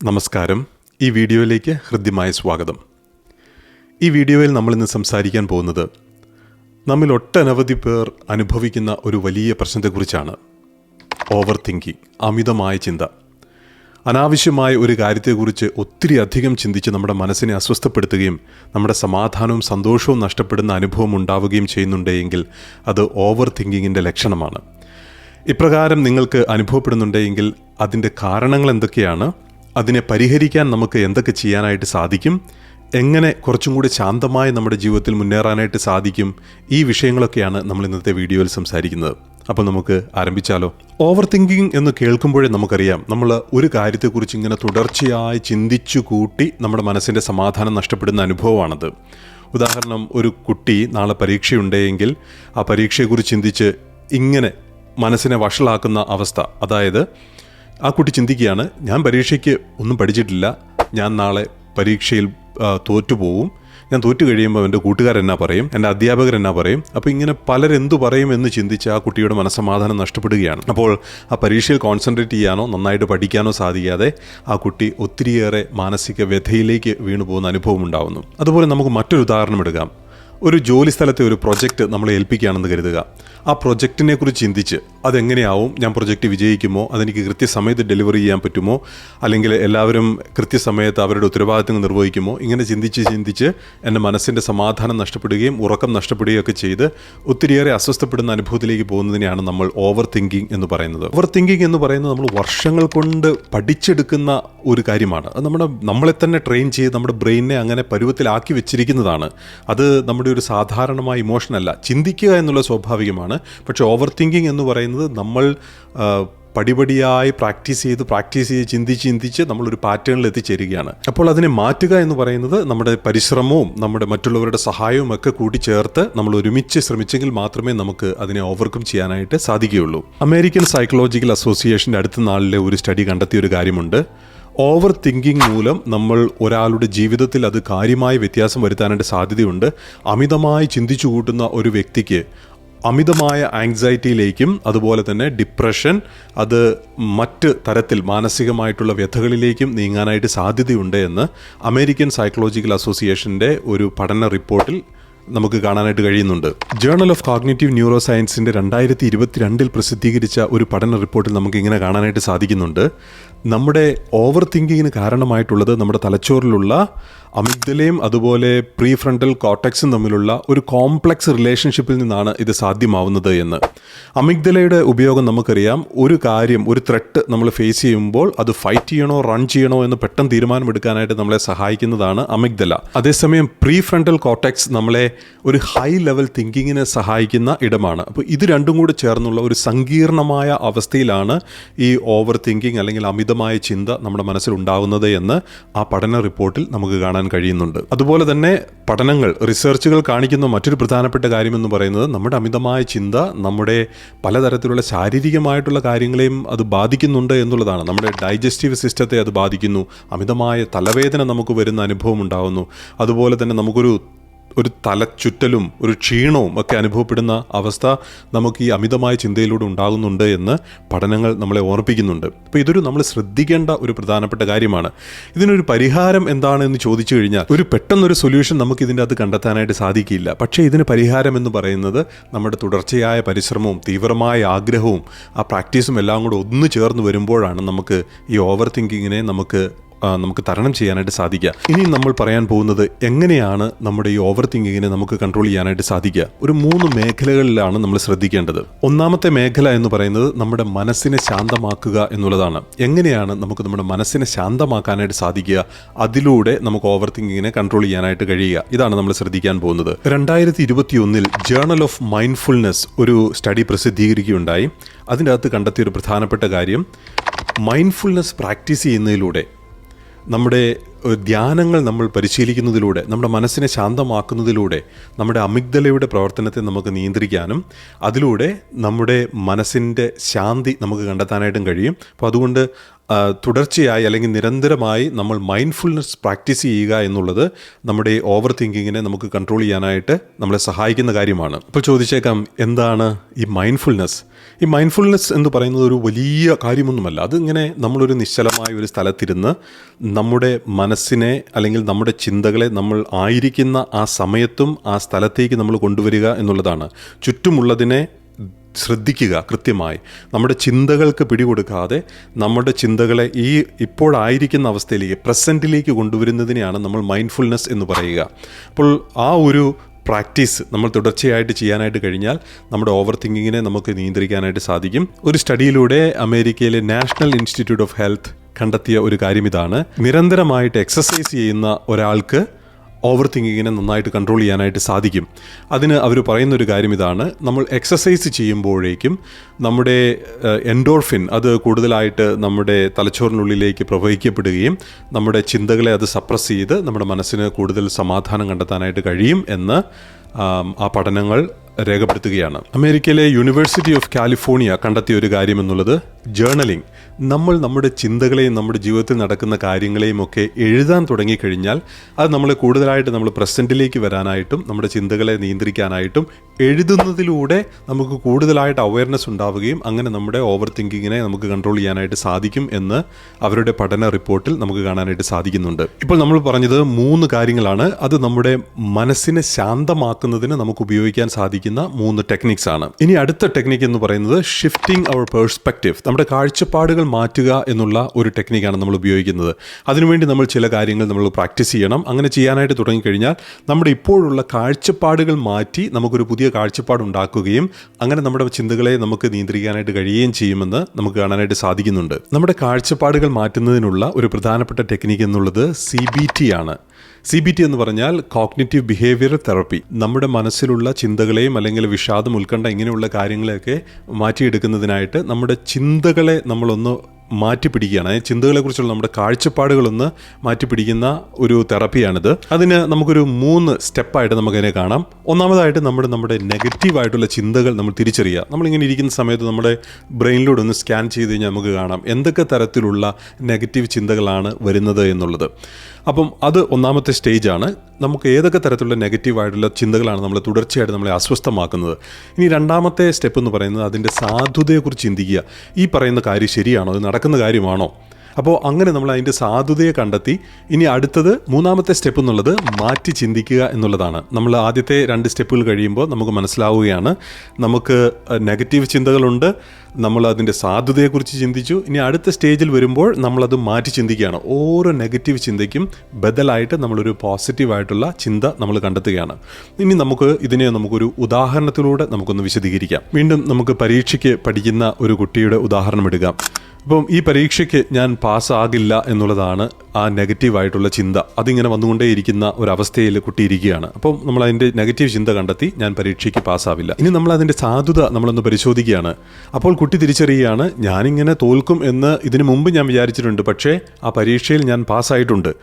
നമസ്കാരം. ഈ വീഡിയോയിലേക്ക് ഹൃദ്യമായ സ്വാഗതം. ഈ വീഡിയോയിൽ നമ്മൾ ഇന്ന് സംസാരിക്കാൻ പോകുന്നത് നമ്മിൽ ഒട്ടനവധി പേർ അനുഭവിക്കുന്ന ഒരു വലിയ പ്രശ്നത്തെക്കുറിച്ചാണ്. ഓവർ തിങ്കിങ് അമിതമായ ചിന്ത. അനാവശ്യമായ ഒരു കാര്യത്തെക്കുറിച്ച് ഒത്തിരി അധികം ചിന്തിച്ച് നമ്മുടെ മനസ്സിനെ അസ്വസ്ഥപ്പെടുത്തുകയും നമ്മുടെ സമാധാനവും സന്തോഷവും നഷ്ടപ്പെടുന്ന അനുഭവം ഉണ്ടാവുകയും ചെയ്യുന്നുണ്ടെങ്കിൽ അത് ഓവർ തിങ്കിങ്ങിന്റെ ലക്ഷണമാണ്. ഇപ്രകാരം നിങ്ങൾക്ക് അനുഭവപ്പെടുന്നുണ്ടെങ്കിൽ അതിന്റെ കാരണങ്ങൾ എന്തൊക്കെയാണ്? അതിനെ പരിഹരിക്കാൻ നമുക്ക് എന്തൊക്കെ ചെയ്യാനായിട്ട് സാധിക്കും? എങ്ങനെ കുറച്ചും കൂടി ശാന്തമായി നമ്മുടെ ജീവിതത്തിൽ മുന്നേറാനായിട്ട് സാധിക്കും? ഈ വിഷയങ്ങളൊക്കെയാണ് നമ്മൾ ഇന്നത്തെ വീഡിയോയിൽ സംസാരിക്കുന്നത്. അപ്പോൾ നമുക്ക് ആരംഭിച്ചാലോ? ഓവർ തിങ്കിങ് എന്ന് കേൾക്കുമ്പോഴേ നമുക്കറിയാം. നമ്മൾ ഒരു കാര്യത്തെക്കുറിച്ച് ഇങ്ങനെ തുടർച്ചയായി ചിന്തിച്ചു കൂട്ടി നമ്മുടെ മനസ്സിന്റെ സമാധാനം നഷ്ടപ്പെടുന്ന അനുഭവമാണത്. ഉദാഹരണം ഒരു കുട്ടി നാളെ പരീക്ഷയുണ്ടെങ്കിൽ ആ പരീക്ഷയെക്കുറിച്ച് ചിന്തിച്ച് ഇങ്ങനെ മനസ്സിനെ വഷളാക്കുന്ന അവസ്ഥ. അതായത് ആ കുട്ടി ചിന്തിക്കുകയാണ് ഞാൻ പരീക്ഷയ്ക്ക് ഒന്നും പഠിച്ചിട്ടില്ല. ഞാൻ നാളെ പരീക്ഷയിൽ തോറ്റുപോവും. ഞാൻ തോറ്റു കഴിയുമ്പോൾ എന്റെ കൂട്ടുകാരെന്നാ പറയും? എന്റെ അധ്യാപകർ എന്നാ പറയും? അപ്പോൾ ഇങ്ങനെ പലരെന്തു പറയും എന്ന് ചിന്തിച്ച് ആ കുട്ടിയുടെ മനസ്സമാധാനം നഷ്ടപ്പെടുകയാണ്. അപ്പോൾ ആ പരീക്ഷയിൽ കോൺസെൻട്രേറ്റ് ചെയ്യാനോ നന്നായിട്ട് പഠിക്കാനോ സാധിക്കാതെ ആ കുട്ടി ഒത്തിരിയേറെ മാനസിക വ്യഥയിലേക്ക് വീണുപോകുന്ന അനുഭവം ഉണ്ടാവുന്നു. അതുപോലെ നമുക്ക് മറ്റൊരു ഉദാഹരണം എടുക്കാം. ഒരു ജോലി സ്ഥലത്തെ ഒരു പ്രൊജക്റ്റ് നമ്മളെ ഏൽപ്പിക്കുകയാണെന്ന് കരുതുക. ആ പ്രൊജക്റ്റിനെ കുറിച്ച് ചിന്തിച്ച് അതെങ്ങനെയാവും? ഞാൻ പ്രൊജക്റ്റ് വിജയിക്കുമോ? അതെനിക്ക് കൃത്യസമയത്ത് ഡെലിവറി ചെയ്യാൻ പറ്റുമോ? അല്ലെങ്കിൽ എല്ലാവരും കൃത്യസമയത്ത് അവരുടെ ഉത്തരവാദിത്തങ്ങൾ നിർവഹിക്കുമോ? ഇങ്ങനെ ചിന്തിച്ച് ചിന്തിച്ച് എന്റെ മനസ്സിന്റെ സമാധാനം നഷ്ടപ്പെടുകയും ഉറക്കം നഷ്ടപ്പെടുകയും ഒക്കെ ചെയ്ത് ഒത്തിരിയേറെ അസ്വസ്ഥപ്പെടുന്ന അനുഭവത്തിലേക്ക് പോകുന്നതിനെയാണ് നമ്മൾ ഓവർ തിങ്കിങ് എന്ന് പറയുന്നത്. ഓവർ തിങ്കിങ് എന്ന് പറയുന്നത് നമ്മൾ വർഷങ്ങൾ കൊണ്ട് പഠിച്ചെടുക്കുന്ന ഒരു കാര്യമാണ്. അത് നമ്മുടെ നമ്മളെ തന്നെ ട്രെയിൻ ചെയ്ത് നമ്മുടെ ബ്രെയിനിനെ അങ്ങനെ പരുവത്തിലാക്കി വെച്ചിരിക്കുന്നതാണ്. അത് നമ്മുടെ ഒരു സാധാരണമായ ഇമോഷനല്ല ചിന്തിക്കുക എന്നുള്ള സ്വാഭാവികമാണ്. പക്ഷേ ഓവർ തിങ്കിങ് എന്ന് പറയുന്നത് നമ്മൾ പടിപടിയായി പ്രാക്ടീസ് ചെയ്ത് പ്രാക്ടീസ് ചെയ്ത് ചിന്തിച്ച് ചിന്തിച്ച് നമ്മളൊരു പാറ്റേണിൽ എത്തിച്ചേരുകയാണ്. അപ്പോൾ അതിനെ മാറ്റുക എന്ന് പറയുന്നത് നമ്മുടെ പരിശ്രമവും നമ്മുടെ മറ്റുള്ളവരുടെ സഹായവും ഒക്കെ കൂടി ചേർത്ത് നമ്മൾ ഒരുമിച്ച് ശ്രമിച്ചെങ്കിൽ മാത്രമേ നമുക്ക് അതിനെ ഓവർകം ചെയ്യാനായിട്ട് സാധിക്കുകയുള്ളൂ. അമേരിക്കൻ സൈക്കോളജിക്കൽ അസോസിയേഷന്റെ അടുത്ത നാളിലെ ഒരു സ്റ്റഡി കണ്ടെത്തിയ ഒരു കാര്യമുണ്ട്. ഓവർ തിങ്കിങ് മൂലം നമ്മൾ ഒരാളുടെ ജീവിതത്തിൽ അത് കാര്യമായ വ്യത്യാസം വരുത്താനായിട്ട് സാധ്യതയുണ്ട്. അമിതമായി ചിന്തിച്ചു കൂട്ടുന്ന ഒരു വ്യക്തിക്ക് അമിതമായ ആങ്സൈറ്റിയിലേക്കും അതുപോലെ തന്നെ ഡിപ്രഷൻ അത് മറ്റ് തരത്തിൽ മാനസികമായിട്ടുള്ള വ്യഥകളിലേക്കും നീങ്ങാനായിട്ട് സാധ്യതയുണ്ട് എന്ന് അമേരിക്കൻ സൈക്കോളജിക്കൽ അസോസിയേഷന്റെ ഒരു പഠന റിപ്പോർട്ടിൽ നമുക്ക് കാണാനായിട്ട് കഴിയുന്നുണ്ട്. ജേണൽ ഓഫ് കോഗ്നേറ്റീവ് ന്യൂറോ സയൻസിന്റെ രണ്ടായിരത്തി ഇരുപത്തിരണ്ടിൽ പ്രസിദ്ധീകരിച്ച ഒരു പഠന റിപ്പോർട്ടിൽ നമുക്ക് ഇങ്ങനെ കാണാനായിട്ട് സാധിക്കുന്നുണ്ട്. നമ്മുടെ ഓവർ തിങ്കിങ്ങിന് കാരണമായിട്ടുള്ളത് നമ്മുടെ തലച്ചോറിലുള്ള അമിഗ്ദലയും അതുപോലെ പ്രീ ഫ്രണ്ടൽ കോട്ടക്സും തമ്മിലുള്ള ഒരു കോംപ്ലക്സ് റിലേഷൻഷിപ്പിൽ നിന്നാണ് ഇത് സാധ്യമാവുന്നത് എന്ന്. അമിഗ്ദലയുടെ ഉപയോഗം നമുക്കറിയാം. ഒരു കാര്യം ഒരു ത്രെട്ട് നമ്മൾ ഫേസ് ചെയ്യുമ്പോൾ അത് ഫൈറ്റ് ചെയ്യണോ റൺ ചെയ്യണോ എന്ന് പെട്ടെന്ന് തീരുമാനമെടുക്കാനായിട്ട് നമ്മളെ സഹായിക്കുന്നതാണ് അമിഗ്ദല. അതേസമയം പ്രീ ഫ്രണ്ടൽ കോട്ടക്സ് നമ്മളെ ഒരു ഹൈ ലെവൽ തിങ്കിങ്ങിനെ സഹായിക്കുന്ന ഇടമാണ്. അപ്പോൾ ഇത് രണ്ടും കൂടി ചേർന്നുള്ള ഒരു സങ്കീർണമായ അവസ്ഥയിലാണ് ഈ ഓവർ തിങ്കിങ് അല്ലെങ്കിൽ അമിതമായ ചിന്ത നമ്മുടെ മനസ്സിൽ ഉണ്ടാകുന്നത് എന്ന് ആ പഠന റിപ്പോർട്ടിൽ നമുക്ക് കാണാൻ കഴിയുന്നുണ്ട്. അതുപോലെ തന്നെ പഠനങ്ങൾ റിസർച്ചുകൾ കാണിക്കുന്ന മറ്റൊരു പ്രധാനപ്പെട്ട കാര്യമെന്ന് പറയുന്നത് നമ്മുടെ അമിതമായ ചിന്ത നമ്മുടെ പലതരത്തിലുള്ള ശാരീരികമായിട്ടുള്ള കാര്യങ്ങളെയും അത് ബാധിക്കുന്നുണ്ട് എന്നുള്ളതാണ്. നമ്മുടെ ഡൈജസ്റ്റീവ് സിസ്റ്റത്തെ അത് ബാധിക്കുന്നു. അമിതമായ തലവേദന നമുക്ക് വരുന്ന അനുഭവം ഉണ്ടാകുന്നു അതുപോലെ തന്നെ നമുക്കൊരു ഒരു തലച്ചുറ്റലും ഒരു ക്ഷീണവും ഒക്കെ അനുഭവപ്പെടുന്ന അവസ്ഥ നമുക്ക് ഈ അമിതമായ ചിന്തയിലൂടെ ഉണ്ടാകുന്നുണ്ട് എന്ന് പഠനങ്ങൾ നമ്മളെ ഓർപ്പിക്കുന്നുണ്ട്. അപ്പോൾ ഇതൊരു നമ്മൾ ശ്രദ്ധിക്കേണ്ട ഒരു പ്രധാനപ്പെട്ട കാര്യമാണ്. ഇതിനൊരു പരിഹാരം എന്താണെന്ന് ചോദിച്ചു കഴിഞ്ഞാൽ ഒരു പെട്ടെന്നൊരു സൊല്യൂഷൻ നമുക്ക് ഇതിന്റെ അത് കണ്ടെത്താനായിട്ട് സാധിക്കില്ല. പക്ഷേ ഇതിന് പരിഹാരം എന്ന് പറയുന്നത് നമ്മുടെ തുടർച്ചയായ പരിശ്രമവും തീവ്രമായ ആഗ്രഹവും ആ പ്രാക്ടീസും എല്ലാം കൂടെ ഒന്ന് ചേർന്ന് വരുമ്പോഴാണ് നമുക്ക് ഈ ഓവർ തിങ്കിങ്ങിനെ നമുക്ക് നമുക്ക് തരണം ചെയ്യാനായിട്ട് സാധിക്കുക. ഇനി നമ്മൾ പറയാൻ പോകുന്നത് എങ്ങനെയാണ് നമ്മുടെ ഈ ഓവർ തിങ്കിങ്ങിനെ നമുക്ക് കൺട്രോൾ ചെയ്യാനായിട്ട് സാധിക്കുക. ഒരു മൂന്ന് മേഖലകളിലാണ് നമ്മൾ ശ്രദ്ധിക്കേണ്ടത്. ഒന്നാമത്തെ മേഖല എന്ന് പറയുന്നത് നമ്മുടെ മനസ്സിനെ ശാന്തമാക്കുക എന്നുള്ളതാണ്. എങ്ങനെയാണ് നമുക്ക് നമ്മുടെ മനസ്സിനെ ശാന്തമാക്കാനായിട്ട് സാധിക്കുക? അതിലൂടെ നമുക്ക് ഓവർ തിങ്കിങ്ങിനെ കൺട്രോൾ ചെയ്യാനായിട്ട് കഴിയുക. ഇതാണ് നമ്മൾ ശ്രദ്ധിക്കാൻ പോകുന്നത്. രണ്ടായിരത്തി ഇരുപത്തി ഒന്നിൽ ജേർണൽ ഓഫ് മൈൻഡ്ഫുൾനെസ് ഒരു സ്റ്റഡി പ്രസിദ്ധീകരിക്കുകയുണ്ടായി. അതിന്റെ അകത്ത് കണ്ടെത്തിയ ഒരു പ്രധാനപ്പെട്ട കാര്യം മൈൻഡ്ഫുൾനെസ് പ്രാക്ടീസ് ചെയ്യുന്നതിലൂടെ നമ്മുടെ ധ്യാനങ്ങൾ നമ്മൾ പരിശീലിക്കുന്നതിലൂടെ നമ്മുടെ മനസ്സിനെ ശാന്തമാക്കുന്നതിലൂടെ നമ്മുടെ അമിഗ്ദലയുടെ പ്രവർത്തനത്തെ നമുക്ക് നിയന്ത്രിക്കാനും അതിലൂടെ നമ്മുടെ മനസ്സിന്റെ ശാന്തി നമുക്ക് കണ്ടെത്താനായിട്ടും കഴിയും. അപ്പോൾ അതുകൊണ്ട് തുടർച്ചയായി അല്ലെങ്കിൽ നിരന്തരമായി നമ്മൾ മൈൻഡ്ഫുൾനെസ് പ്രാക്ടീസ് ചെയ്യുക എന്നുള്ളത് നമ്മുടെ ഓവർ തിങ്കിങ്ങിനെ നമുക്ക് കൺട്രോൾ ചെയ്യാനായിട്ട് നമ്മളെ സഹായിക്കുന്ന കാര്യമാണ്. ഇപ്പോൾ ചോദിച്ചേക്കാം എന്താണ് ഈ മൈൻഡ്ഫുൾനെസ് ഈ മൈൻഡ്ഫുൾനെസ് എന്ന് പറയുന്നത് ഒരു വലിയ കാര്യമൊന്നുമല്ല. അതിങ്ങനെ നമ്മളൊരു നിശ്ചലമായ ഒരു സ്ഥലത്തിരുന്ന് നമ്മുടെ മനസ്സിനെ അല്ലെങ്കിൽ നമ്മുടെ ചിന്തകളെ നമ്മൾ ആയിരിക്കുന്ന ആ സമയത്തും ആ സ്ഥലത്തേക്ക് നമ്മൾ കൊണ്ടുവരിക എന്നുള്ളതാണ്. ചുറ്റുമുള്ളതിനെ ശ്രദ്ധിക്കുക കൃത്യമായി. നമ്മുടെ ചിന്തകൾക്ക് പിടികൊടുക്കാതെ നമ്മുടെ ചിന്തകളെ ഈ ഇപ്പോഴായിരിക്കുന്ന അവസ്ഥയിലേക്ക് പ്രസന്റിലേക്ക് കൊണ്ടുവരുന്നതിനെയാണ് നമ്മൾ മൈൻഡ്ഫുൾനെസ് എന്ന് പറയുക. അപ്പോൾ ആ ഒരു പ്രാക്ടീസ് നമ്മൾ തുടർച്ചയായിട്ട് ചെയ്യാനായിട്ട് കഴിഞ്ഞാൽ നമ്മുടെ ഓവർ തിങ്കിങ്ങിനെ നമുക്ക് നിയന്ത്രിക്കാനായിട്ട് സാധിക്കും. ഒരു സ്റ്റഡിയിലൂടെ അമേരിക്കയിലെ നാഷണൽ ഇൻസ്റ്റിറ്റ്യൂട്ട് ഓഫ് ഹെൽത്ത് കണ്ടെത്തിയ ഒരു കാര്യം ഇതാണ്. നിരന്തരമായിട്ട് എക്സസൈസ് ചെയ്യുന്ന ഒരാൾക്ക് ഓവർ തിങ്കിങ്ങിനെ നന്നായിട്ട് കൺട്രോൾ ചെയ്യാനായിട്ട് സാധിക്കും. അതിന് അവർ പറയുന്നൊരു കാര്യം ഇതാണ്. നമ്മൾ എക്സസൈസ് ചെയ്യുമ്പോഴേക്കും നമ്മുടെ എൻഡോർഫിൻ അത് കൂടുതലായിട്ട് നമ്മുടെ തലച്ചോറിനുള്ളിലേക്ക് പ്രവഹിക്കപ്പെടുകയും നമ്മുടെ ചിന്തകളെ അത് സപ്രസ് ചെയ്ത് നമ്മുടെ മനസ്സിന് കൂടുതൽ സമാധാനം കണ്ടെത്താനായിട്ട് കഴിയും എന്ന് ആ പഠനങ്ങൾ രേഖപ്പെടുത്തുകയാണ്. അമേരിക്കയിലെ യൂണിവേഴ്സിറ്റി ഓഫ് കാലിഫോർണിയ കണ്ടെത്തിയ ഒരു കാര്യം എന്നുള്ളത് ജേർണലിംഗ് നമ്മൾ നമ്മുടെ ചിന്തകളെയും നമ്മുടെ ജീവിതത്തിൽ നടക്കുന്ന കാര്യങ്ങളെയും ഒക്കെ എഴുതാൻ തുടങ്ങിക്കഴിഞ്ഞാൽ അത് നമ്മൾ കൂടുതലായിട്ട് നമ്മൾ പ്രസന്റിലേക്ക് വരാനായിട്ടും നമ്മുടെ ചിന്തകളെ നിയന്ത്രിക്കാനായിട്ടും എഴുതുന്നതിലൂടെ നമുക്ക് കൂടുതലായിട്ട് അവയർനെസ് ഉണ്ടാവുകയും അങ്ങനെ നമ്മുടെ ഓവർ തിങ്കിങ്ങിനെ നമുക്ക് കൺട്രോൾ ചെയ്യാനായിട്ട് സാധിക്കും എന്ന് അവരുടെ പഠന റിപ്പോർട്ടിൽ നമുക്ക് കാണാനായിട്ട് സാധിക്കുന്നുണ്ട്. ഇപ്പോൾ നമ്മൾ പറഞ്ഞത് മൂന്ന് കാര്യങ്ങളാണ്. അത് നമ്മുടെ മനസ്സിനെ ശാന്തമാക്കുന്നതിന് നമുക്ക് ഉപയോഗിക്കാൻ സാധിക്കുന്ന മൂന്ന് ടെക്നിക്സ് ആണ്. ഇനി അടുത്ത ടെക്നിക്ക് എന്ന് പറയുന്നത് ഷിഫ്റ്റിംഗ് അവർ പേഴ്സ്പെക്റ്റീവ് നമ്മുടെ കാഴ്ചപ്പാടുകൾ മാറ്റുക എന്നുള്ള ഒരു ടെക്നിക്കാണ് നമ്മൾ ഉപയോഗിക്കുന്നത്. അതിനുവേണ്ടി നമ്മൾ ചില കാര്യങ്ങൾ നമ്മൾ പ്രാക്ടീസ് ചെയ്യണം. അങ്ങനെ ചെയ്യാനായിട്ട് തുടങ്ങിക്കഴിഞ്ഞാൽ നമ്മുടെ ഇപ്പോഴുള്ള കാഴ്ചപ്പാടുകൾ മാറ്റി നമുക്കൊരു പുതിയ കാഴ്ചപ്പാട് ഉണ്ടാക്കുകയും അങ്ങനെ നമ്മുടെ ചിന്തകളെ നമുക്ക് നിയന്ത്രിക്കാനായിട്ട് കഴിയുകയും ചെയ്യുമെന്ന് നമുക്ക് കാണാനായിട്ട് സാധിക്കുന്നുണ്ട്. നമ്മുടെ കാഴ്ചപ്പാടുകൾ മാറ്റുന്നതിനുള്ള ഒരു പ്രധാനപ്പെട്ട ടെക്നിക്ക് എന്നുള്ളത് സി ബി ടി ആണ്. സി ബി ടി എന്ന് പറഞ്ഞാൽ കോഗ്നിറ്റീവ് ബിഹേവിയർ തെറപ്പി. നമ്മുടെ മനസ്സിലുള്ള ചിന്തകളെയും അല്ലെങ്കിൽ വിഷാദം ഉത്കണ്ഠ ഇങ്ങനെയുള്ള കാര്യങ്ങളെയൊക്കെ മാറ്റിയെടുക്കുന്നതിനായിട്ട് നമ്മുടെ ചിന്തകളെ നമ്മളൊന്ന് മാറ്റിപ്പിടിക്കുകയാണ്. അതായത് ചിന്തകളെക്കുറിച്ചുള്ള നമ്മുടെ കാഴ്ചപ്പാടുകളൊന്ന് മാറ്റിപ്പിടിക്കുന്ന ഒരു തെറപ്പിയാണിത്. അതിന് നമുക്കൊരു മൂന്ന് സ്റ്റെപ്പായിട്ട് നമുക്കതിനെ കാണാം. ഒന്നാമതായിട്ട് നമ്മുടെ നമ്മുടെ നെഗറ്റീവായിട്ടുള്ള ചിന്തകൾ നമ്മൾ തിരിച്ചറിയുക. നമ്മളിങ്ങനെ ഇരിക്കുന്ന സമയത്ത് നമ്മുടെ ബ്രെയിനിലൂടെ ഒന്ന് സ്കാൻ ചെയ്ത് കഴിഞ്ഞാൽ നമുക്ക് കാണാം. എന്തൊക്കെ തരത്തിലുള്ള നെഗറ്റീവ് ചിന്തകളാണ് വരുന്നത് എന്നുള്ളത്. അപ്പം അത് ഒന്നാമത്തെ സ്റ്റേജാണ്. നമുക്ക് ഏതൊക്കെ തരത്തിലുള്ള നെഗറ്റീവായിട്ടുള്ള ചിന്തകളാണ് നമ്മൾ തുടർച്ചയായിട്ട് നമ്മളെ അസ്വസ്ഥമാക്കുന്നത്. ഇനി രണ്ടാമത്തെ സ്റ്റെപ്പ് എന്ന് പറയുന്നത് അതിന്റെ സാധുതയെക്കുറിച്ച് ചിന്തിക്കുക. ഈ പറയുന്ന കാര്യം ശരിയാണോ? അത് നടക്കുന്ന കാര്യമാണോ? അപ്പോൾ അങ്ങനെ നമ്മൾ അതിന്റെ സാധുതയെ കണ്ടെത്തി. ഇനി അടുത്തത് മൂന്നാമത്തെ സ്റ്റെപ്പ് എന്നുള്ളത് മാറ്റി ചിന്തിക്കുക എന്നുള്ളതാണ്. നമ്മൾ ആദ്യത്തെ രണ്ട് സ്റ്റെപ്പുകൾ കഴിയുമ്പോൾ നമുക്ക് മനസ്സിലാവുകയാണ്. നമുക്ക് നെഗറ്റീവ് ചിന്തകളുണ്ട്. നമ്മൾ അതിന്റെ സാധുതയെക്കുറിച്ച് ചിന്തിച്ചു. ഇനി അടുത്ത സ്റ്റേജിൽ വരുമ്പോൾ നമ്മളത് മാറ്റി ചിന്തിക്കുകയാണ്. ഓരോ നെഗറ്റീവ് ചിന്തയ്ക്കും ബദലായിട്ട് നമ്മളൊരു പോസിറ്റീവായിട്ടുള്ള ചിന്ത നമ്മൾ കണ്ടെത്തുകയാണ്. ഇനി നമുക്ക് ഇതിനെ നമുക്കൊരു ഉദാഹരണത്തിലൂടെ നമുക്കൊന്ന് വിശദീകരിക്കാം. വീണ്ടും നമുക്ക് പരീക്ഷയ്ക്ക് പഠിക്കുന്ന ഒരു കുട്ടിയുടെ ഉദാഹരണം എടുക്കാം. ഇപ്പം ഈ പരീക്ഷയ്ക്ക് ഞാൻ പാസ്സാകില്ല എന്നുള്ളതാണ് ആ നെഗറ്റീവായിട്ടുള്ള ചിന്ത. അതിങ്ങനെ വന്നുകൊണ്ടേയിരിക്കുന്ന ഒരവസ്ഥയിൽ കുട്ടിയിരിക്കുകയാണ്. അപ്പം നമ്മൾ അതിന്റെ നെഗറ്റീവ് ചിന്ത കണ്ടെത്തി ഞാൻ പരീക്ഷയ്ക്ക് പാസ്സാവില്ല. ഇനി നമ്മൾ അതിന്റെ സാധുത നമ്മളൊന്ന് പരിശോധിക്കുകയാണ്. അപ്പോൾ കുട്ടി തിരിച്ചറിയുകയാണ് ഞാനിങ്ങനെ തോൽക്കും എന്ന് ഇതിനു മുമ്പ് ഞാൻ വിചാരിച്ചിട്ടുണ്ട്. പക്ഷേ ആ പരീക്ഷയിൽ ഞാൻ പാസ്സായിട്ടുണ്ട്.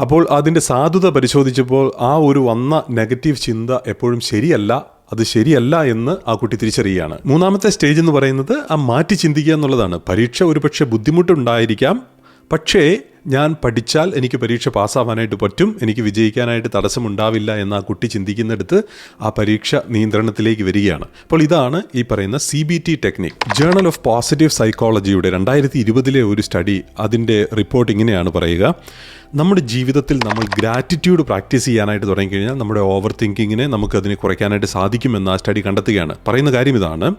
അപ്പോൾ അതിന്റെ സാധുത പരിശോധിച്ചപ്പോൾ ആ ഒരു വന്ന നെഗറ്റീവ് ചിന്ത എപ്പോഴും ശരിയല്ല. അത് ശരിയല്ല എന്ന് ആ കുട്ടി തിരിച്ചറിയുകയാണ്. മൂന്നാമത്തെ സ്റ്റേജ് എന്ന് പറയുന്നത് ആ മാറ്റി ചിന്തിക്കുക എന്നുള്ളതാണ്. പരീക്ഷ ഒരുപക്ഷെ ബുദ്ധിമുട്ടുണ്ടായിരിക്കാം പക്ഷേ ഞാൻ പഠിച്ചാൽ എനിക്ക് പരീക്ഷ പാസ്സാവാനായിട്ട് പറ്റും എനിക്ക് വിജയിക്കാനായിട്ട് തടസ്സമുണ്ടാവില്ല എന്ന് ആ കുട്ടി ചിന്തിക്കുന്നിടത്ത് ആ പരീക്ഷ നിയന്ത്രണത്തിലേക്ക് വരികയാണ്. അപ്പോൾ ഇതാണ് ഈ പറയുന്ന C B T technique journal of positive സൈക്കോളജിയുടെ രണ്ടായിരത്തി ഇരുപതിലെ ഒരു സ്റ്റഡി അതിന്റെ റിപ്പോർട്ട് ഇങ്ങനെയാണ് പറയുക. നമ്മുടെ ജീവിതത്തിൽ നമ്മൾ ഗ്രാറ്റിറ്റ്യൂഡ് പ്രാക്ടീസ് ചെയ്യാനായിട്ട് തുടങ്ങിക്കഴിഞ്ഞാൽ നമ്മുടെ ഓവർ തിങ്കിങ്ങിനെ നമുക്കതിനെ കുറയ്ക്കാനായിട്ട് സാധിക്കുമെന്ന് ആ സ്റ്റഡി കണ്ടെത്തുകയാണ്. പറയുന്ന കാര്യം ഇതാണ്.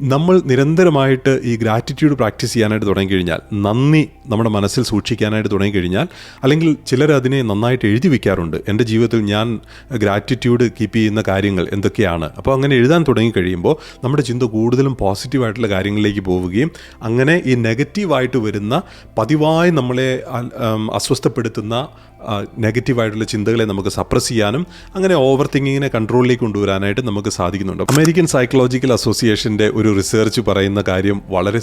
നമ്മൾ നിരന്തരമായിട്ട് ഈ ഗ്രാറ്റിറ്റ്യൂഡ് പ്രാക്ടീസ് ചെയ്യാനായിട്ട് തുടങ്ങിക്കഴിഞ്ഞാൽ നന്ദി നമ്മുടെ മനസ്സിൽ സൂക്ഷിക്കാനായിട്ട് തുടങ്ങിക്കഴിഞ്ഞാൽ അല്ലെങ്കിൽ ചിലർ അതിനെ നന്നായിട്ട് എഴുതി വയ്ക്കാറുണ്ട് എന്റെ ജീവിതത്തിൽ ഞാൻ ഗ്രാറ്റിറ്റ്യൂഡ് കീപ്പ് ചെയ്യുന്ന കാര്യങ്ങൾ എന്തൊക്കെയാണ്? അപ്പോൾ അങ്ങനെ എഴുതാൻ തുടങ്ങിക്കഴിയുമ്പോൾ നമ്മുടെ ചിന്ത കൂടുതലും പോസിറ്റീവായിട്ടുള്ള കാര്യങ്ങളിലേക്ക് പോവുകയും അങ്ങനെ ഈ നെഗറ്റീവായിട്ട് വരുന്ന പതിവായി നമ്മളെ അസ്വസ്ഥപ്പെടുത്തുന്ന നെഗറ്റീവായിട്ടുള്ള ചിന്തകളെ നമുക്ക് സപ്രസ് ചെയ്യാനും അങ്ങനെ ഓവർ തിങ്കിങ്ങിനെ കൺട്രോളിലേക്ക് കൊണ്ടുവരാനായിട്ട് നമുക്ക് സാധിക്കുന്നുണ്ട്. അമേരിക്കൻ സൈക്കോളജിക്കൽ അസോസിയേഷന്റെ റിസർച്ച് പറയുന്ന കാര്യം വളരെ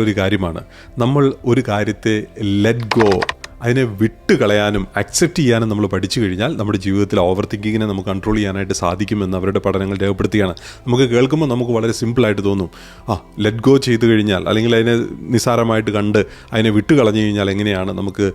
ഒരു കാര്യമാണ്. നമ്മൾ ഒരു കാര്യത്തെ ലെറ്റ് ഗോ അതിനെ വിട്ട് കളയാനും അക്സെപ്റ്റ് ചെയ്യാനും നമ്മൾ പഠിച്ചു കഴിഞ്ഞാൽ നമ്മുടെ ജീവിതത്തിൽ ഓവർ തിങ്കിങ്ങിനെ നമുക്ക് കൺട്രോൾ ചെയ്യാനായിട്ട് സാധിക്കുമെന്ന് അവരുടെ പഠനങ്ങൾ രേഖപ്പെടുത്തുകയാണ്. നമുക്ക് കേൾക്കുമ്പോൾ നമുക്ക് വളരെ സിമ്പിളായിട്ട് തോന്നും. ആ ലെറ്റ് ഗോ ചെയ്ത് കഴിഞ്ഞാൽ അല്ലെങ്കിൽ അതിനെ നിസ്സാരമായിട്ട് കണ്ട് അതിനെ വിട്ട് കളഞ്ഞു കഴിഞ്ഞാൽ എങ്ങനെയാണ് നമുക്ക്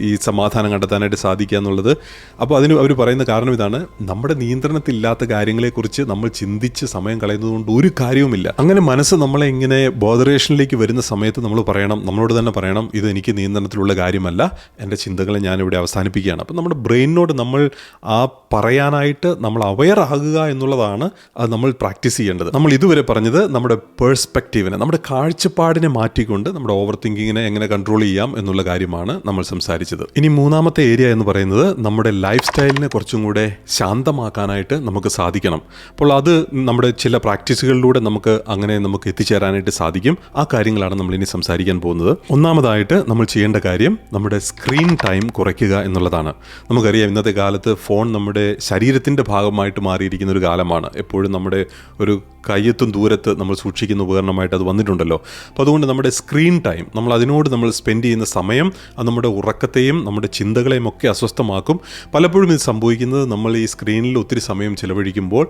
ഈ സമാധാനം കണ്ടെത്താനായിട്ട് സാധിക്കുക എന്നുള്ളത്. അപ്പോൾ അതിന് അവർ പറയുന്ന കാരണം ഇതാണ് നമ്മുടെ നിയന്ത്രണത്തിലില്ലാത്ത കാര്യങ്ങളെക്കുറിച്ച് നമ്മൾ ചിന്തിച്ച് സമയം കളയുന്നതുകൊണ്ട് ഒരു കാര്യവുമില്ല. അങ്ങനെ മനസ്സ് നമ്മളെ ഇങ്ങനെ ബോധറേഷനിലേക്ക് വരുന്ന സമയത്ത് നമ്മൾ പറയണം നമ്മളോട് തന്നെ പറയണം ഇത് എനിക്ക് നിയന്ത്രണത്തിലുള്ള കാര്യമല്ല. എന്റെ ചിന്തകളെ ഞാനിവിടെ അവസാനിപ്പിക്കുകയാണ്. അപ്പം നമ്മുടെ ബ്രെയിനിനോട് നമ്മൾ ആ പറയാനായിട്ട് നമ്മൾ അവെയർ ആകുക എന്നുള്ളതാണ് അത് നമ്മൾ പ്രാക്ടീസ് ചെയ്യേണ്ടത്. നമ്മൾ ഇതുവരെ പറഞ്ഞത് നമ്മുടെ പേഴ്സ്പെക്റ്റീവിനെ നമ്മുടെ കാഴ്ചപ്പാടിനെ മാറ്റിക്കൊണ്ട് നമ്മുടെ ഓവർ തിങ്കിങ്ങിനെ എങ്ങനെ കൺട്രോൾ ചെയ്യാം എന്നുള്ള കാര്യമാണ് നമ്മൾ സംസാരിച്ചത്. ഇനി മൂന്നാമത്തെ ഏരിയ എന്ന് പറയുന്നത് നമ്മുടെ ലൈഫ് സ്റ്റൈലിനെ കുറച്ചും കൂടെ ശാന്തമാക്കാനായിട്ട് നമുക്ക് സാധിക്കണം. അപ്പോൾ അത് നമ്മുടെ ചില പ്രാക്ടീസുകളിലൂടെ നമുക്ക് അങ്ങനെ നമുക്ക് എത്തിച്ചേരാനായിട്ട് സാധിക്കും. ആ കാര്യങ്ങളാണ് നമ്മൾ ഇനി സംസാരിക്കാൻ പോകുന്നത്. ഒന്നാമതായിട്ട് നമ്മൾ ചെയ്യേണ്ട കാര്യം നമ്മുടെ സ്ക്രീൻ ടൈം കുറയ്ക്കുക എന്നുള്ളതാണ്. നമുക്കറിയാം ഇന്നത്തെ കാലത്ത് ഫോൺ നമ്മുടെ ശരീരത്തിന്റെ ഭാഗമായിട്ട് മാറിയിരിക്കുന്ന ഒരു കാലമാണ്. എപ്പോഴും നമ്മുടെ ഒരു കയ്യെത്തും ദൂരത്ത് നമ്മൾ സൂക്ഷിക്കുന്ന ഉപകരണമായിട്ട് അത് വന്നിട്ടുണ്ടല്ലോ. അപ്പോൾ അതുകൊണ്ട് നമ്മുടെ സ്ക്രീൻ ടൈം നമ്മൾ അതിനോട് നമ്മൾ സ്പെൻഡ് ചെയ്യുന്ന സമയം അത് നമ്മുടെ ഉറക്കത്തെയും നമ്മുടെ ചിന്തകളെയും ഒക്കെ അസ്വസ്ഥമാക്കും. പലപ്പോഴും ഇത് സംഭവിക്കുന്നത് നമ്മൾ ഈ സ്ക്രീനിൽ ഒത്തിരി സമയം ചിലവഴിക്കുമ്പോൾ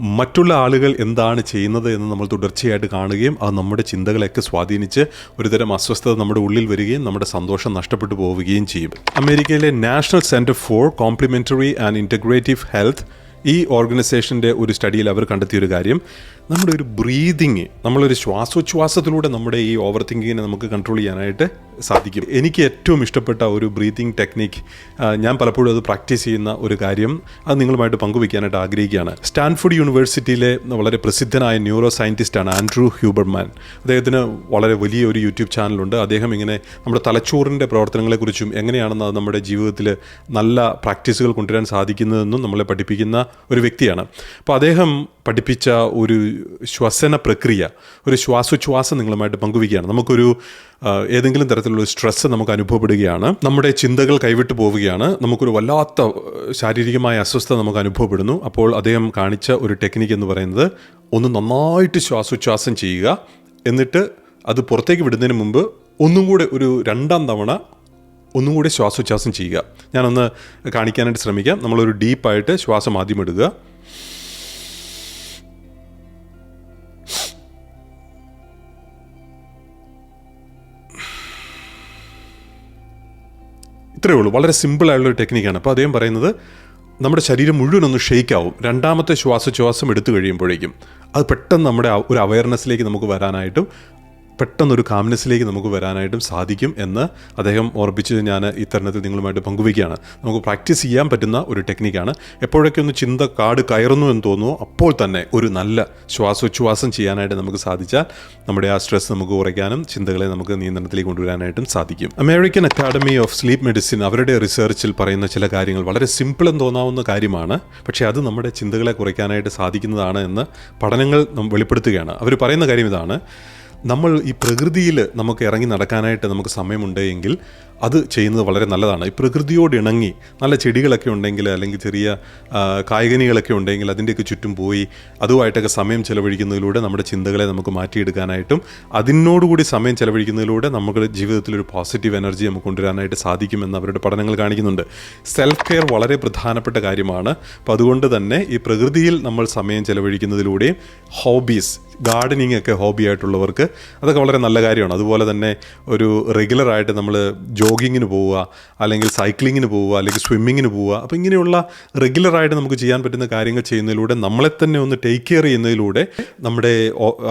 മറ്റുള്ള ആളുകൾ എന്താണ് ചെയ്യുന്നത് എന്ന് നമ്മൾ തുടർച്ചയായിട്ട് കാണുകയും അത് നമ്മുടെ ചിന്തകളെയൊക്കെ സ്വാധീനിച്ച് ഒരുതരം അസ്വസ്ഥത നമ്മുടെ ഉള്ളിൽ വരികയും നമ്മുടെ സന്തോഷം നഷ്ടപ്പെട്ടു പോവുകയും ചെയ്യും. അമേരിക്കയിലെ national centre for complementary and integrative health ഈ ഓർഗനൈസേഷന്റെ ഒരു സ്റ്റഡിയിൽ അവർ കണ്ടെത്തിയൊരു കാര്യം. നമ്മുടെ ഒരു ബ്രീതിങ് നമ്മളൊരു ശ്വാസോച്ഛ്വാസത്തിലൂടെ നമ്മുടെ ഈ ഓവർ തിങ്കിങ്ങിനെ നമുക്ക് കൺട്രോൾ ചെയ്യാനായിട്ട് സാധിക്കും. എനിക്ക് ഏറ്റവും ഇഷ്ടപ്പെട്ട ഒരു ബ്രീതിങ് ടെക്നിക്ക് ഞാൻ പലപ്പോഴും അത് പ്രാക്ടീസ് ചെയ്യുന്ന ഒരു കാര്യം അത് നിങ്ങളുമായിട്ട് പങ്കുവയ്ക്കാനായിട്ട് ആഗ്രഹിക്കുകയാണ്. സ്റ്റാൻഫോർഡ് യൂണിവേഴ്സിറ്റിയിലെ വളരെ പ്രസിദ്ധനായ ന്യൂറോ സയന്റിസ്റ്റാണ് ആൻഡ്രൂ ഹ്യൂബർമാൻ. അദ്ദേഹത്തിന് വളരെ വലിയ ഒരു യൂട്യൂബ് ചാനലുണ്ട്. അദ്ദേഹം ഇങ്ങനെ നമ്മുടെ തലച്ചോറിന്റെ പ്രവർത്തനങ്ങളെക്കുറിച്ചും എങ്ങനെയാണെന്ന് അത് നമ്മുടെ ജീവിതത്തിൽ നല്ല പ്രാക്ടീസുകൾ കൊണ്ടുവരാൻ സാധിക്കുന്നതെന്നും നമ്മളെ പഠിപ്പിക്കുന്ന ഒരു വ്യക്തിയാണ്. അപ്പോൾ അദ്ദേഹം പഠിപ്പിച്ച ഒരു ശ്വസന പ്രക്രിയ ഒരു ശ്വാസോച്ഛ്വാസം നിങ്ങളുമായിട്ട് പങ്കുവയ്ക്കുകയാണ്. നമുക്കൊരു ഏതെങ്കിലും തരത്തിലുള്ള സ്ട്രെസ്സ് നമുക്ക് അനുഭവപ്പെടുകയാണ്. നമ്മുടെ ചിന്തകൾ കൈവിട്ടു പോവുകയാണ്. നമുക്കൊരു വല്ലാത്ത ശാരീരികമായ അസ്വസ്ഥത നമുക്ക് അനുഭവപ്പെടുന്നു. അപ്പോൾ അദ്ദേഹം കാണിച്ച ഒരു ടെക്നിക്ക് എന്ന് പറയുന്നത് ഒന്ന് നന്നായിട്ട് ശ്വാസോച്ഛ്വാസം ചെയ്യുക. എന്നിട്ട് അത് പുറത്തേക്ക് വിടുന്നതിന് മുമ്പ് ഒന്നും കൂടെ ഒരു രണ്ടാം തവണ ഒന്നും കൂടി ശ്വാസോച്ഛ്വാസം ചെയ്യുക. ഞാനൊന്ന് കാണിക്കാനായിട്ട് ശ്രമിക്കാം. നമ്മളൊരു ഡീപ്പായിട്ട് ശ്വാസം ആദ്യം ഇത്രയേ ഉള്ളൂ. വളരെ ഒരു ടെക്നിക്കാണ് അപ്പോൾ അദ്ദേഹം പറയുന്നത് നമ്മുടെ ശരീരം മുഴുവൻ ഒന്ന് ഷെയ്ക്ക് ആവും. രണ്ടാമത്തെ ശ്വാസോച്ഛ്വാസം എടുത്തു കഴിയുമ്പോഴേക്കും അത് പെട്ടെന്ന് നമ്മുടെ ഒരു അവയർനെസ്സിലേക്ക് നമുക്ക് വരാനായിട്ടും പെട്ടെന്നൊരു കാംനെസ്സിലേക്ക് നമുക്ക് വരാനായിട്ടും സാധിക്കും എന്ന് അദ്ദേഹം ഓർപ്പിച്ച് ഞാൻ ഈ തരുണത്തിൽ നിങ്ങളുമായിട്ട് പങ്കുവയ്ക്കുകയാണ്. നമുക്ക് പ്രാക്ടീസ് ചെയ്യാൻ പറ്റുന്ന ഒരു ടെക്നിക്കാണ് എപ്പോഴൊക്കെ ഒന്ന് ചിന്ത കാട് കയറുന്നു എന്ന് തോന്നുന്നു അപ്പോൾ തന്നെ ഒരു നല്ല ശ്വാസോച്ഛ്വാസം ചെയ്യാനായിട്ട് നമുക്ക് സാധിച്ചാൽ നമ്മുടെ ആ സ്ട്രെസ് നമുക്ക് കുറയ്ക്കാനും ചിന്തകളെ നമുക്ക് നിയന്ത്രണത്തിലേക്ക് കൊണ്ടുവരാനായിട്ടും സാധിക്കും. American academy of sleep medicine അവരുടെ റിസർച്ചിൽ പറയുന്ന ചില കാര്യങ്ങൾ വളരെ സിമ്പിൾ എന്ന് തോന്നാവുന്ന കാര്യമാണ്. പക്ഷേ അത് നമ്മുടെ ചിന്തകളെ കുറയ്ക്കാനായിട്ട് സാധിക്കുന്നതാണ് എന്ന് പഠനങ്ങൾ വെളിപ്പെടുത്തുകയാണ്. അവർ പറയുന്ന കാര്യം ഇതാണ്. നമ്മൾ ഈ പ്രകൃതിയിൽ നമുക്ക് ഇറങ്ങി നടക്കാനായിട്ട് നമുക്ക് സമയമുണ്ട് എങ്കിൽ അത് ചെയ്യുന്നത് വളരെ നല്ലതാണ്. ഈ പ്രകൃതിയോട് ഇണങ്ങി നല്ല ചെടികളൊക്കെ ഉണ്ടെങ്കിൽ അല്ലെങ്കിൽ ചെറിയ കായികനികളൊക്കെ ഉണ്ടെങ്കിൽ അതിന്റെയൊക്കെ ചുറ്റും പോയി അതുമായിട്ടൊക്കെ സമയം ചെലവഴിക്കുന്നതിലൂടെ നമ്മുടെ ചിന്തകളെ നമുക്ക് മാറ്റിയെടുക്കാനായിട്ടും അതിനോടുകൂടി സമയം ചെലവഴിക്കുന്നതിലൂടെ നമ്മുടെ ജീവിതത്തിലൊരു പോസിറ്റീവ് എനർജി നമുക്ക് കൊണ്ടുവരാനായിട്ട് സാധിക്കുമെന്ന് അവരുടെ പഠനങ്ങൾ കാണിക്കുന്നുണ്ട്. സെൽഫ് കെയർ വളരെ പ്രധാനപ്പെട്ട കാര്യമാണ്. അപ്പോൾ അതുകൊണ്ട് തന്നെ ഈ പ്രകൃതിയിൽ നമ്മൾ സമയം ചെലവഴിക്കുന്നതിലൂടെയും ഹോബീസ് ഗാർഡനിങ് ഒക്കെ ഹോബി ആയിട്ടുള്ളവർക്ക് അതൊക്കെ വളരെ നല്ല കാര്യമാണ്. അതുപോലെ തന്നെ ഒരു റെഗുലറായിട്ട് നമ്മൾ ജോഗിങ്ങിന് പോവുക അല്ലെങ്കിൽ സൈക്ലിങ്ങിന് പോവുക അല്ലെങ്കിൽ സ്വിമ്മിങ്ങിന് പോവുക. അപ്പോൾ ഇങ്ങനെയുള്ള റെഗുലറായിട്ട് നമുക്ക് ചെയ്യാൻ പറ്റുന്ന കാര്യങ്ങൾ ചെയ്യുന്നതിലൂടെ നമ്മളെ തന്നെ ഒന്ന് ടേക്ക് കെയർ ചെയ്യുന്നതിലൂടെ നമ്മുടെ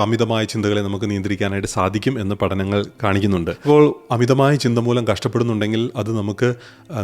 അമിതമായ ചിന്തകളെ നമുക്ക് നിയന്ത്രിക്കാനായിട്ട് സാധിക്കും എന്ന് പഠനങ്ങൾ കാണിക്കുന്നുണ്ട്. അപ്പോൾ അമിതമായ ചിന്ത മൂലം കഷ്ടപ്പെടുന്നുണ്ടെങ്കിൽ അത് നമുക്ക്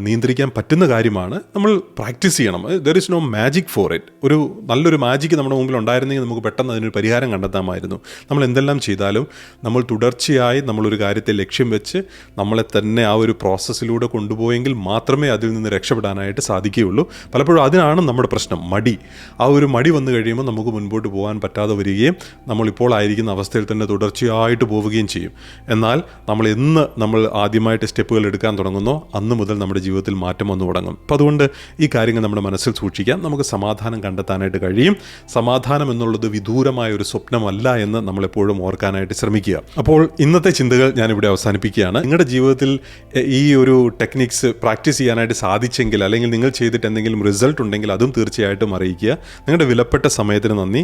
നിയന്ത്രിക്കാൻ പറ്റുന്ന കാര്യമാണ്. നമ്മൾ പ്രാക്ടീസ് ചെയ്യണം. There is no magic for it ഒരു നല്ലൊരു മാജിക് നമ്മുടെ മുമ്പിൽ ഉണ്ടായിരുന്നെങ്കിൽ നമുക്ക് പെട്ടെന്ന് അതിനൊരു പരിഹാരം കണ്ടെത്താമായിരുന്നു. നമ്മൾ എന്തെല്ലാം ചെയ്താലും നമ്മൾ തുടർച്ചയായി നമ്മളൊരു കാര്യത്തെ ലക്ഷ്യം വെച്ച് നമ്മളെ തന്നെ ആ ഒരു പ്രോസസ്സിലൂടെ കൊണ്ടുപോയെങ്കിൽ മാത്രമേ അതിൽ നിന്ന് രക്ഷപ്പെടാനായിട്ട് സാധിക്കുകയുള്ളൂ. പലപ്പോഴും അതിനാണ് നമ്മുടെ പ്രശ്നം മടി. ആ ഒരു മടി വന്നു കഴിയുമ്പോൾ നമുക്ക് മുൻപോട്ട് പോകാൻ പറ്റാതെ വരികയും നമ്മളിപ്പോൾ ആയിരിക്കുന്ന അവസ്ഥയിൽ തന്നെ തുടർച്ചയായിട്ട് പോവുകയും ചെയ്യും. എന്നാൽ നമ്മൾ എന്ന് നമ്മൾ ആദ്യമായിട്ട് സ്റ്റെപ്പുകൾ എടുക്കാൻ തുടങ്ങുന്നോ അന്ന് മുതൽ നമ്മുടെ ജീവിതത്തിൽ മാറ്റം വന്നു തുടങ്ങും. അപ്പം അതുകൊണ്ട് ഈ കാര്യങ്ങൾ നമ്മുടെ മനസ്സിൽ സൂക്ഷിക്കാം നമുക്ക് സമാധാനം കണ്ടെത്താനായിട്ട് കഴിയും. സമാധാനം എന്നുള്ളത് വിദൂരമായ ഒരു സ്വപ്നമല്ല എന്ന് നമ്മളെപ്പോഴും ഓർക്കാനായിട്ട് ശ്രമിക്കുക. അപ്പോൾ ഇന്നത്തെ ചിന്തകൾ ഞാനിവിടെ അവസാനിപ്പിക്കുകയാണ്. നിങ്ങളുടെ ജീവിതത്തിൽ ഈ ഒരു ടെക്നിക്സ് പ്രാക്ടീസ് ചെയ്യാനായിട്ട് സാധിച്ചെങ്കിൽ അല്ലെങ്കിൽ നിങ്ങൾ ചെയ്തിട്ട് എന്തെങ്കിലും റിസൾട്ട് ഉണ്ടെങ്കിൽ അതും തീർച്ചയായിട്ടും അറിയിക്കുക. നിങ്ങളുടെ വിലപ്പെട്ട സമയത്തിന് നന്ദി.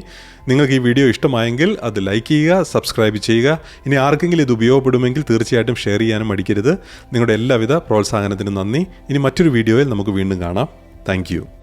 നിങ്ങൾക്ക് ഈ വീഡിയോ ഇഷ്ടമായെങ്കിൽ അത് ലൈക്ക് ചെയ്യുക സബ്സ്ക്രൈബ് ചെയ്യുക. ഇനി ആർക്കെങ്കിലും ഇത് ഉപയോഗപ്പെടുമെങ്കിൽ തീർച്ചയായിട്ടും ഷെയർ ചെയ്യാനും മടിക്കരുത്. നിങ്ങളുടെ എല്ലാവിധ പ്രോത്സാഹനത്തിനും നന്ദി. ഇനി മറ്റൊരു വീഡിയോയിൽ നമുക്ക് വീണ്ടും കാണാം. താങ്ക്